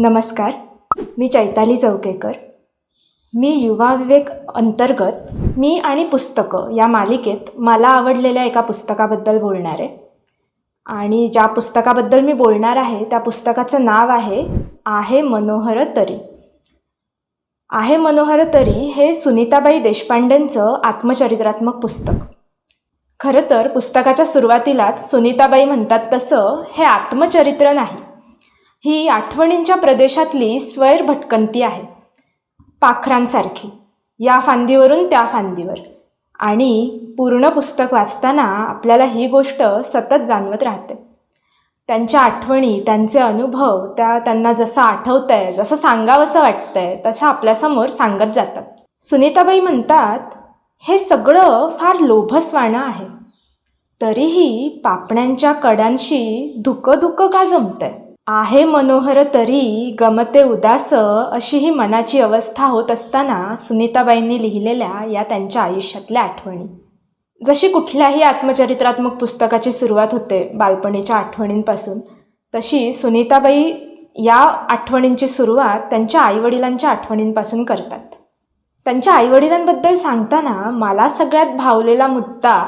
नमस्कार मी चैताली चौकेकर. मी युवा विवेक अंतर्गत मी आणि पुस्तकं या मालिकेत मला आवडलेल्या एका पुस्तकाबद्दल बोलणार आहे. आणि ज्या पुस्तकाबद्दल मी बोलणार आहे त्या पुस्तकाचं नाव आहे आहे मनोहर तरी. आहे मनोहर तरी हे सुनीताबाई देशपांडेंचं आत्मचरित्रात्मक पुस्तक. खरं तर पुस्तकाच्या सुरुवातीलाच सुनीताबाई म्हणतात तसं हे आत्मचरित्र नाही. ही आठवणींच्या प्रदेशातली स्वैर भटकंती आहे. पाखरांसारखी. या फांदीवरून त्या फांदीवर. आणि पूर्ण पुस्तक वाचताना आपल्याला ही गोष्ट सतत जाणवत राहते. त्यांच्या आठवणी त्यांचे अनुभव त्या त्यांना जसं आठवतं आहे जसं सांगावंसं वाटतं आहे तसं आपल्यासमोर सांगत जातात. सुनीताबाई म्हणतात हे सगळं फार लोभसवाणं आहे. तरीही पापण्यांच्या कडांशी धुकं धुकं का जमत आहे आहे मनोहर तरी गमते उदास अशी ही मनाची अवस्था होत असताना सुनीताबाईंनी लिहिलेल्या या त्यांच्या आयुष्यातल्या आठवणी. जशी कुठल्याही आत्मचरित्रात्मक पुस्तकाची सुरुवात होते बालपणीच्या आठवणींपासून तशी सुनीताबाई या आठवणींची सुरुवात त्यांच्या आईवडिलांच्या आठवणींपासून करतात. त्यांच्या आईवडिलांबद्दल सांगताना मला सगळ्यात भावलेला मुद्दा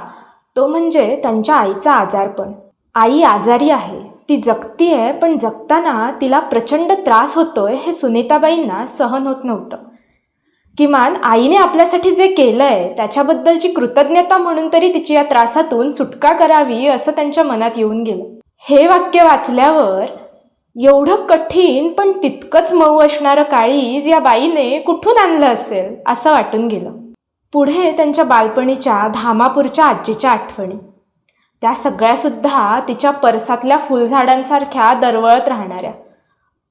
तो म्हणजे त्यांच्या आईचा आजारपण. आई आजारी आहे ती जगती आहे पण जगताना तिला प्रचंड त्रास होतोय हे सुनीताबाईंना सहन होत नव्हतं. किमान आईने आपल्यासाठी जे केलं आहे त्याच्याबद्दलची कृतज्ञता म्हणून तरी तिची या त्रासातून सुटका करावी असं त्यांच्या मनात येऊन गेलं. हे वाक्य वाचल्यावर एवढं कठीण पण तितकंच मऊ असणारं काळीज या बाईने कुठून आणलं असेल असं वाटून गेलं. पुढे त्यांच्या बालपणीच्या धामापूरच्या आजीच्या आठवणी. त्या सगळ्यासुद्धा तिच्या परसातल्या फुलझाडांसारख्या दरवळत राहणाऱ्या.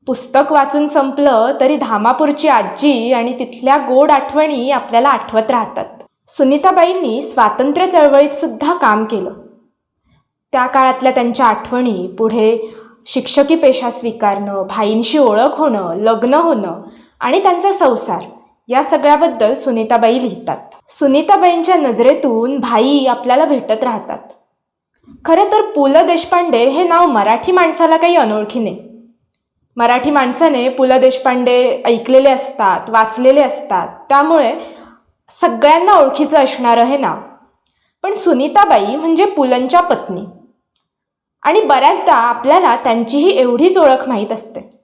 पुस्तक वाचून संपलं तरी धामापूरची आजी आणि तिथल्या गोड आठवणी आपल्याला आठवत राहतात. सुनीताबाईंनी स्वातंत्र्य चळवळीत सुद्धा काम केलं. त्या काळातल्या त्यांच्या आठवणी पुढे शिक्षकी पेशा स्वीकारणं भाईंशी ओळख होणं लग्न होणं आणि त्यांचा संसार या सगळ्याबद्दल सुनीताबाई लिहितात. सुनीताबाईंच्या नजरेतून भाई आपल्याला भेटत राहतात. खरं तर पु ल देशपांडे हे नाव मराठी माणसाला काही अनोळखी नाही. मराठी माणसाने पु ल देशपांडे ऐकलेले असतात वाचलेले असतात त्यामुळे सगळ्यांना ओळखीचं असणारं हे नाव. पण सुनीताबाई म्हणजे पुलंच्या पत्नी. आणि बऱ्याचदा आपल्याला त्यांचीही एवढीच ओळख माहीत असते.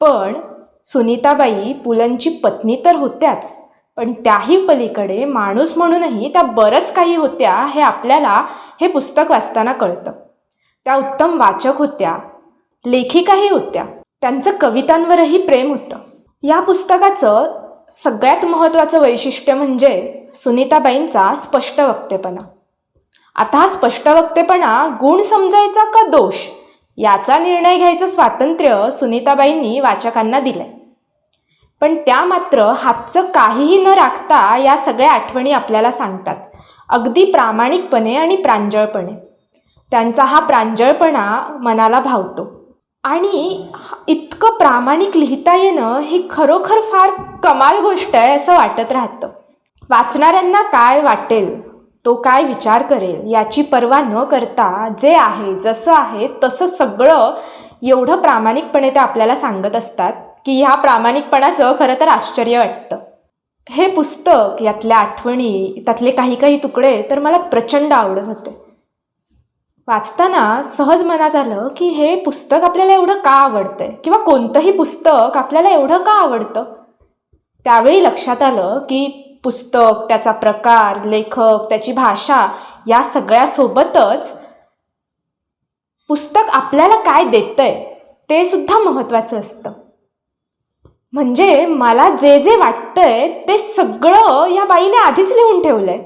पण सुनीताबाई पुलंची पत्नी तर होत्याच. पण त्याही पलीकडे माणूस म्हणूनही त्या बरंच काही होत्या हे आपल्याला हे पुस्तक वाचताना कळतं. त्या उत्तम वाचक होत्या लेखिकाही होत्या त्यांचं कवितांवरही प्रेम होतं. या पुस्तकाचं सगळ्यात महत्त्वाचं वैशिष्ट्य म्हणजे सुनीताबाईंचा स्पष्ट वक्तेपणा. आता हा स्पष्ट वक्तेपणा गुण समजायचा का दोष? याचा निर्णय घ्यायचं स्वातंत्र्य सुनीताबाईंनी वाचकांना दिलंय. पण त्या मात्र हातचं काहीही न राखता या सगळ्या आठवणी आपल्याला सांगतात. अगदी प्रामाणिकपणे आणि प्रांजळपणे. त्यांचा हा प्रांजळपणा मनाला भावतो. आणि इतकं प्रामाणिक लिहिता येणं ही खरोखर फार कमाल गोष्ट आहे असं वाटत राहतं. वाचणाऱ्यांना काय वाटेल तो काय विचार करेल याची पर्वा न करता जे आहे जसं आहे तसं सगळं एवढं प्रामाणिकपणे ते आपल्याला सांगत असतात. की ह्या प्रामाणिकपणाचं खरं तर आश्चर्य वाटतं. हे पुस्तक यातल्या आठवणी त्यातले काही काही तुकडे तर मला प्रचंड आवडत होते. वाचताना सहज मनात आलं की हे पुस्तक आपल्याला एवढं का आवडतंय? किंवा कोणतंही पुस्तक आपल्याला एवढं का आवडतं? त्यावेळी लक्षात आलं की पुस्तक त्याचा प्रकार लेखक त्याची भाषा या सगळ्यासोबतच पुस्तक आपल्याला काय देतंय ते सुद्धा महत्त्वाचं असतं. म्हणजे मला जे जे वाटतंय ते सगळं या बाईने आधीच लिहून ठेवलंय.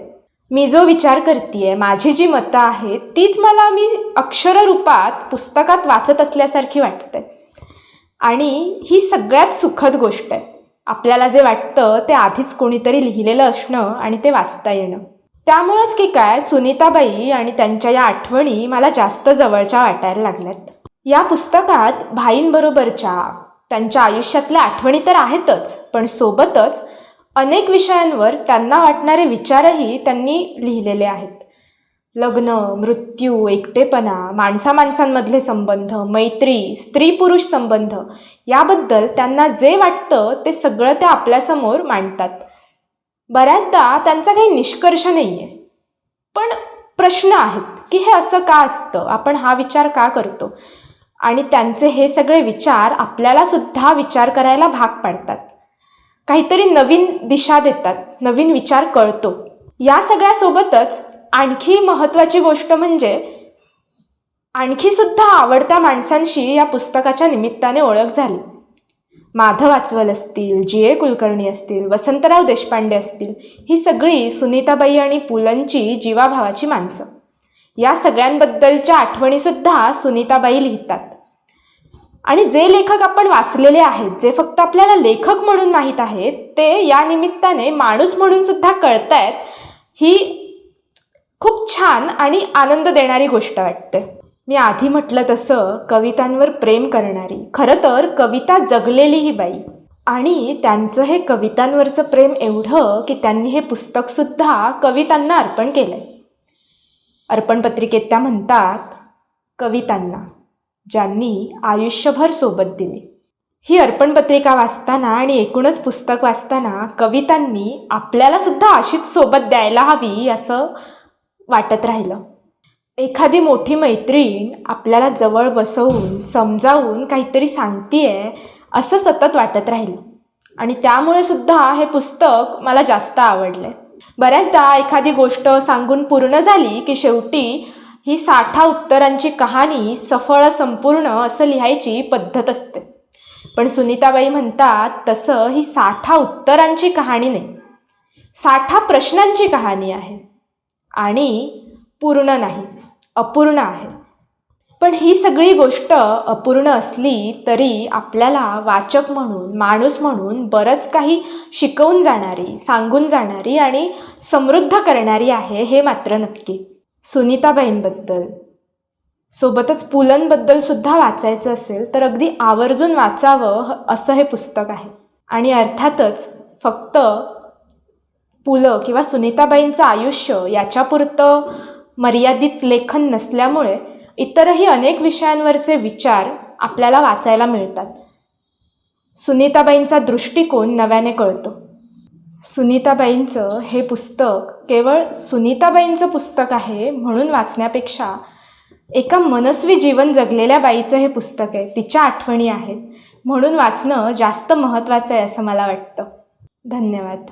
मी जो विचार करते माझी जी मतं आहेत तीच मला मी अक्षररूपात पुस्तकात वाचत असल्यासारखी वाटते आणि ही सगळ्यात सुखद गोष्ट आहे. आपल्याला जे वाटतं ते आधीच कोणीतरी लिहिलेलं असणं आणि ते वाचता येणं. त्यामुळंच की काय सुनीताबाई आणि त्यांच्या या आठवणी मला जास्त जवळच्या वाटायला लागल्यात. या पुस्तकात भाईंबरोबरच्या त्यांच्या आयुष्यातल्या आठवणी तर आहेतच पण सोबतच अनेक विषयांवर त्यांना वाटणारे विचारही त्यांनी लिहिलेले आहेत. लग्न मृत्यू एकटेपणा माणसा माणसांमधले संबंध मैत्री स्त्री पुरुष संबंध याबद्दल त्यांना जे वाटतं ते सगळं त्या आपल्यासमोर मांडतात. बऱ्याचदा त्यांचा काही निष्कर्ष नाही आहे पण प्रश्न आहेत की हे असं का असतं? आपण हा विचार का करतो? आणि त्यांचे हे सगळे विचार आपल्याला सुद्धा विचार करायला भाग पाडतात. काहीतरी नवीन दिशा देतात नवीन विचार कळतो. या सगळ्यासोबतच आणखी महत्त्वाची गोष्ट म्हणजे आणखी सुद्धा आवडत्या माणसांशी या पुस्तकाच्या निमित्ताने ओळख झाली. माधव आचवल असतील जी. ए. कुलकर्णी असतील वसंतराव देशपांडे असतील ही सगळी सुनीताबाई आणि पुलंची जीवाभावाची माणसं. या सगळ्यांबद्दलच्या आठवणीसुद्धा सुनीताबाई लिहितात. आणि जे लेखक आपण वाचलेले आहेत जे फक्त आपल्याला लेखक म्हणून माहीत आहेत ते या निमित्ताने माणूस म्हणून सुद्धा कळतायत ही खूप छान आणि आनंद देणारी गोष्ट वाटते. मी आधी म्हटलं तसं कवितांवर प्रेम करणारी. खरं तर कविता जगलेली ही बाई. आणि त्यांचं हे कवितांवरचं प्रेम एवढं की त्यांनी हे पुस्तकसुद्धा कवितांना अर्पण केलं आहे अर्पण पत्रिकेत त्या म्हणतात कवितांना ज्यांनी आयुष्यभर सोबत दिले. ही अर्पण पत्रिका वाचताना आणि एकूणच पुस्तक वाचताना कवितांनी आपल्याला सुद्धा अशीच सोबत द्यायला हवी असं वाटत राहिलं. एखादी मोठी मैत्रीण आपल्याला जवळ बसवून समजावून काहीतरी सांगतीये असं सतत वाटत राहिलं. आणि त्यामुळे सुद्धा हे पुस्तक मला जास्त आवडलं बऱ्याचदा एखादी गोष्ट सांगून पूर्ण झाली की शेवटी ही साठा उत्तरांची कहाणी सफळ संपूर्ण असं लिहायची पद्धत असते. पण सुनीताबाई म्हणतात तसं ही साठा उत्तरांची कहाणी नाही. साठा प्रश्नांची कहाणी आहे. आणि पूर्ण नाही अपूर्ण आहे. पण ही सगळी गोष्ट अपूर्ण असली तरी आपल्याला वाचक म्हणून माणूस म्हणून बरंच काही शिकवून जाणारी सांगून जाणारी आणि समृद्ध करणारी आहे हे मात्र नक्की. सुनीताबाईंबद्दल. सोबतच पुलंबद्दल सुद्धा वाचायचं असेल तर अगदी आवर्जून वाचावं ह- असं हे पुस्तक आहे. आणि अर्थातच फक्त पु ल किंवा सुनीताबाईंचं आयुष्य याच्यापुरतं मर्यादित लेखन नसल्यामुळे इतरही अनेक विषयांवरचे विचार आपल्याला वाचायला मिळतात. सुनीताबाईंचा दृष्टिकोन नव्याने कळतो. सुनीताबाईंचं हे पुस्तक केवळ सुनीताबाईंचं पुस्तक आहे म्हणून वाचण्यापेक्षा एका मनस्वी जीवन जगलेल्या बाईचं हे पुस्तक आहे. तिच्या आठवणी आहेत. म्हणून वाचणं जास्त महत्त्वाचं आहे असं मला वाटतं. धन्यवाद.